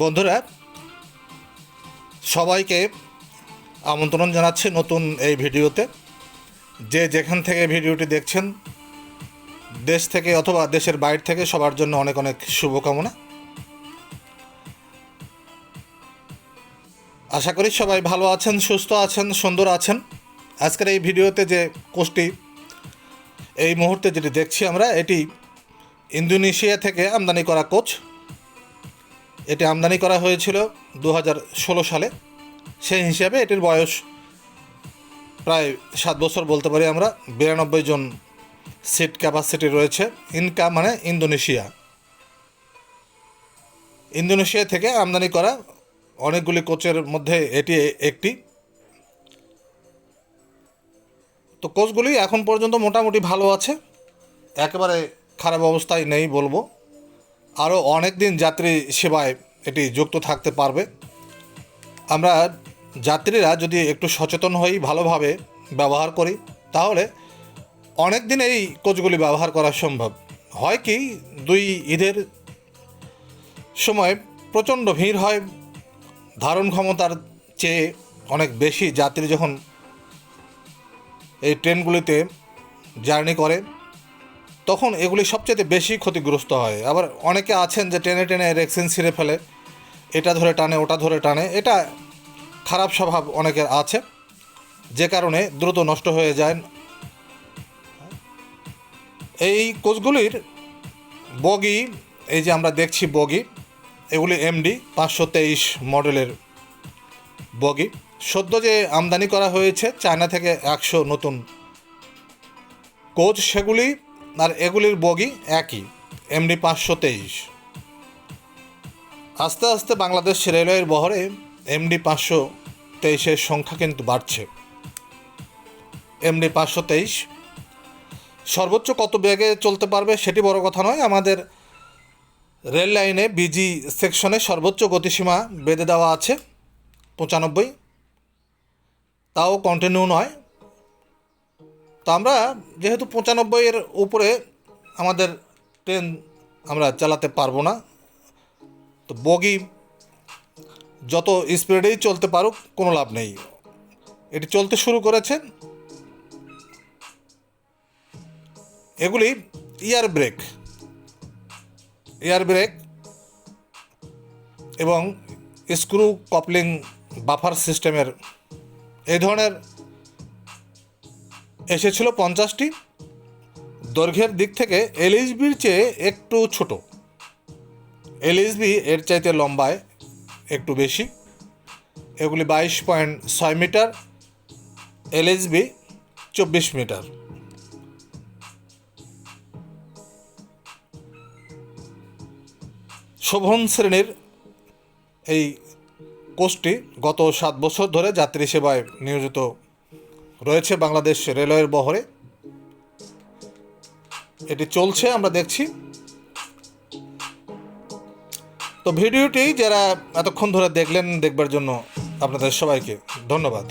বন্ধুরা, সবাইকে আমন্ত্রণ জানাচ্ছি নতুন এই ভিডিওতে। যে যেখান থেকে ভিডিওটি দেখছেন, দেশ থেকে অথবা দেশের বাইরে থেকে সবার জন্য অনেক অনেক শুভকামনা। আশা করি সবাই ভালো আছেন, সুস্থ আছেন, সুন্দর আছেন। আজকের এই ভিডিওতে যে কোর্সটি, এই মুহূর্তে যেটি দেখছি আমরা, এটি ইন্দোনেশিয়া থেকে আমদানি করা কোচ। এটি আমদানি করা হয়েছিল দু হাজার ষোলো সালে। সেই হিসাবে এটির বয়স প্রায় সাত বছর বলতে পারি আমরা। বিরানব্বই জন সিট ক্যাপাসিটি রয়েছে, ইনকা মানে ইন্দোনেশিয়া। ইন্দোনেশিয়া থেকে আমদানি করা অনেকগুলি কোচের মধ্যে এটি একটি। তো কোচগুলি এখন পর্যন্ত মোটামুটি ভালো আছে। একেবারে খারাপ অবস্থায় নেই বলব। আরও অনেক দিন যাত্রী সেবায় এটি যুক্ত থাকতে পারবে। আমরা যাত্রীরা যদি একটু সচেতন হই, ভালোভাবে ব্যবহার করি, তাহলে অনেক দিন এই কোচগুলি ব্যবহার করা সম্ভব। হয় কি, দুই ঈদের সময় প্রচণ্ড ভিড় হয় ধারণ ক্ষমতার চেয়ে অনেক বেশি যাত্রী যখন এই ট্রেনগুলিতে জার্নি করে, তখন এগুলি সবচেয়ে বেশি ক্ষতিগ্রস্ত হয়। আবার অনেকে আছেন যে টেনে টেনে রেক্সিন ছিঁড়ে ফেলে, এটা ধরে টানে, ওটা ধরে টানে, এটা খারাপ স্বভাব অনেকের আছে। যে কারণে দ্রুত নষ্ট হয়ে যায়। এই কোচগুলির বগি, এই যে আমরা দেখছি বগি এগুলি এমডি পাঁচশো তেইশ মডেলের বগি। সদ্য যে আমদানি করা হয়েছে, চায়না থেকে একশো নতুন কোচ সেগুলি, আর এগুলির বগি একই এমডি পাঁচশো তেইশ। আস্তে আস্তে বাংলাদেশ রেলওয়ের বহরে এমডি পাঁচশো তেইশের সংখ্যা কিন্তু বাড়ছে। এমডি পাঁচশো তেইশ সর্বোচ্চ কত বেগে চলতে পারবে সেটি বড় কথা নয়, আমাদের রেল লাইনে বিজি সেকশনে সর্বোচ্চ গতিসীমা বেঁধে দেওয়া আছে, পঁচানব্বই। তাও কন্টিনিউ নয়। তো আমরা যেহেতু পঁচানব্বইয়ের উপরে আমাদের ট্রেন আমরা চালাতে পারব না, তো বগি যত স্পিডেই চলতে পারুক কোনো লাভ নেই। এটি চলতে শুরু করেছে এগুলি ইয়ার ব্রেক। এয়ার ব্রেক এবং স্ক্রু কপলিং বাফার সিস্টেমের এই ধরনের এসেছিল পঞ্চাশটি। দৈর্ঘ্যের দিক থেকে এলএইচবির চেয়ে একটু ছোট। এলএইচবি এর চাইতে লম্বায় একটু বেশি। এগুলি বাইশ পয়েন্ট ছয় মিটার এলএইচবি চব্বিশ মিটার। শোভন শ্রেণির এই কোচটি গত সাত বছর ধরে যাত্রী সেবায় নিয়োজিত রয়েছে বাংলাদেশ রেলওয়ের বহরে। এটি চলছে, আমরা দেখছি। তো ভিডিওটি যারা এতক্ষণ ধরে দেখলেন, দেখবার জন্য আপনাদের সবাইকে ধন্যবাদ।